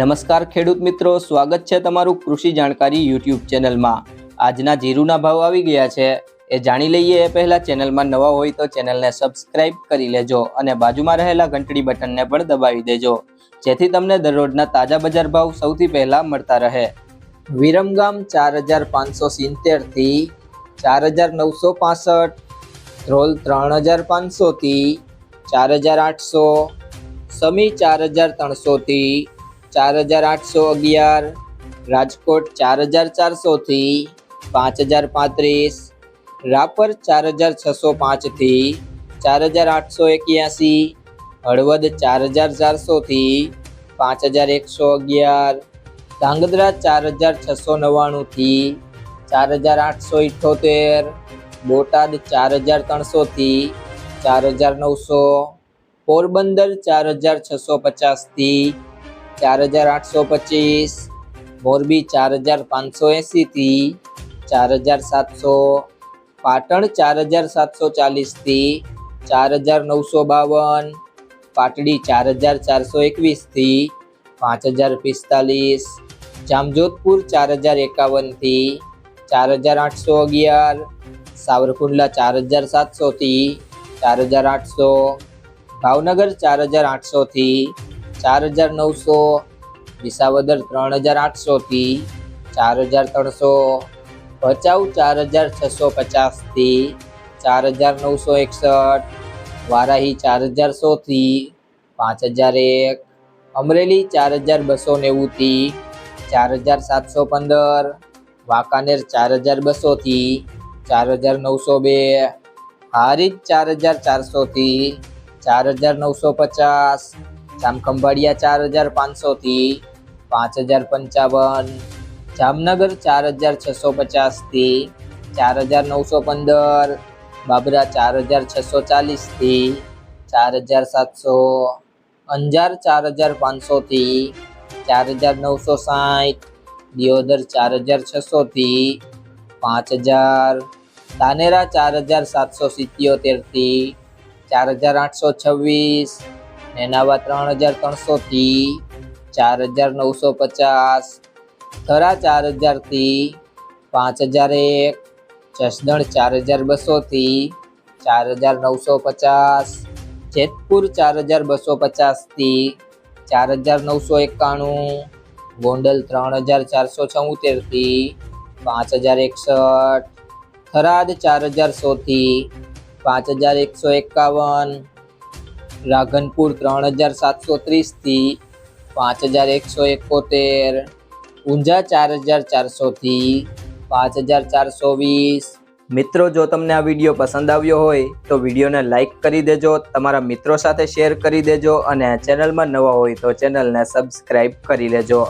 નમસ્કાર ખેડૂત મિત્રો, સ્વાગત છે તમારું કૃષિ જાણકારી યુટ્યુબ ચેનલમાં. આજના જીરુના ભાવ આવી ગયા છે. એ જાણી લઈએ એ પહેલાં ચેનલમાં નવા હોય તો ચેનલને સબસ્ક્રાઇબ કરી લેજો અને બાજુમાં રહેલા ઘંટડી બટનને પણ દબાવી દેજો. જેથી તમને દરરોજના તાજા બજાર ભાવ સૌથી પહેલાં મળતા રહે. વિરમગામ ચાર હજાર પાંચસો સિત્તેરથી ચાર હજાર નવસો પાસઠ, ધ્રોલ ત્રણ હજાર પાંચસોથી ચાર હજાર આઠસો, સમી ચાર હજાર ત્રણસોથી ચાર હજાર આઠસો અગિયાર રાજકોટ ચાર હજાર ચારસોથી પાંચ હજાર પાંત્રીસ રાપર ચાર હજાર છસો પાંચથી ચાર હજાર આઠસો એક્યાસી હળવદ ચાર હજાર ચારસોથી પાંચ હજાર એકસો અગિયાર ધાંગધ્રા ચાર હજાર છસો નવ્વાણુંથી ચાર હજાર આઠસો ઇઠ્ઠોતેર બોટાદ ચાર હજાર ત્રણસોથી ચાર હજાર નવસો પોરબંદર ચાર હજાર છસો પચાસથી ચાર હજાર આઠસો પચીસ મોરબી ચાર હજાર પાંચસો એંસીથી ચાર હજાર સાતસો પાટણ ચાર હજાર સાતસો ચાલીસથી ચાર હજાર નવસો બાવન પાટડી ચાર હજાર ચારસો એકવીસથી પાંચ હજાર પિસ્તાલીસ જામજોધપુર ચાર હજાર એકાવનથી ચાર હજાર આઠસો અગિયાર સાવરકુંડલા ચાર હજાર સાતસોથી ચાર હજાર આઠસો ભાવનગર ચાર હજાર આઠસોથી ચાર હજાર નવસો વિસાવદર ત્રણ હજાર આઠસોથી ચાર હજાર ત્રણસો ભચાઉ ચાર હજાર છસો પચાસથી ચાર હજાર નવસો એકસઠ, વારાહી ચાર હજાર સોથી પાંચ હજાર એક અમરેલી ચાર હજાર બસો નેવુંથી ચાર હજાર સાતસો પંદર વાંકાનેર ચાર હજાર બસોથી ચાર હજાર નવસો બે હારીજ ચાર હજાર ચારસોથી ચાર હજાર નવસો પચાસ જામખંભાળિયા ચાર હજાર પાંચસોથી પાંચ હજાર પંચાવન જામનગર ચાર હજાર છસો પચાસથી ચાર હજાર નવસો પંદર બાબરા ચાર હજાર છસો ચાલીસથી ચાર હજાર સાતસો અંજાર ચાર હજાર પાંચસોથી ચાર હજાર નવસો સાઠ દિયોદર ચાર હજાર છસોથી પાંચ હજાર ધાનેરા ચાર હજાર સાતસો સિત્યોતેરથી ચાર હજાર આઠસો છવ્વીસ નેનાવા ત્રણ હજાર ત્રણસોથી ચાર હજાર નવસો પચાસ થરા ચાર હજારથી પાંચ હજાર એક, જસદણ ચાર હજાર બસોથી ચાર હજાર નવસો પચાસ, જેતપુર ચાર હજાર બસો પચાસથી ચાર હજાર નવસો એકાણું, ગોંડલ ત્રણ હજાર ચારસો છોતેરથી પાંચ હજાર એકસઠ, થરાદ ચાર હજાર સોથી પાંચ હજાર એકસો એકાવન રાધનપુર ત્રણ હજાર સાતસો ત્રીસથી પાંચ હજાર એકસો એકોતેર, ઊંઝા ચાર હજાર ચારસોથી પાંચ હજાર ચારસો વીસ મિત્રો, જો તમને આ વીડિયો પસંદ આવ્યો હોય, તો વિડીયોને લાઈક કરી દેજો, તમારા મિત્રો સાથે શેર કરી દેજો અને ચેનલમાં નવા હોય તો ચેનલને સબસ્ક્રાઈબ કરી લેજો.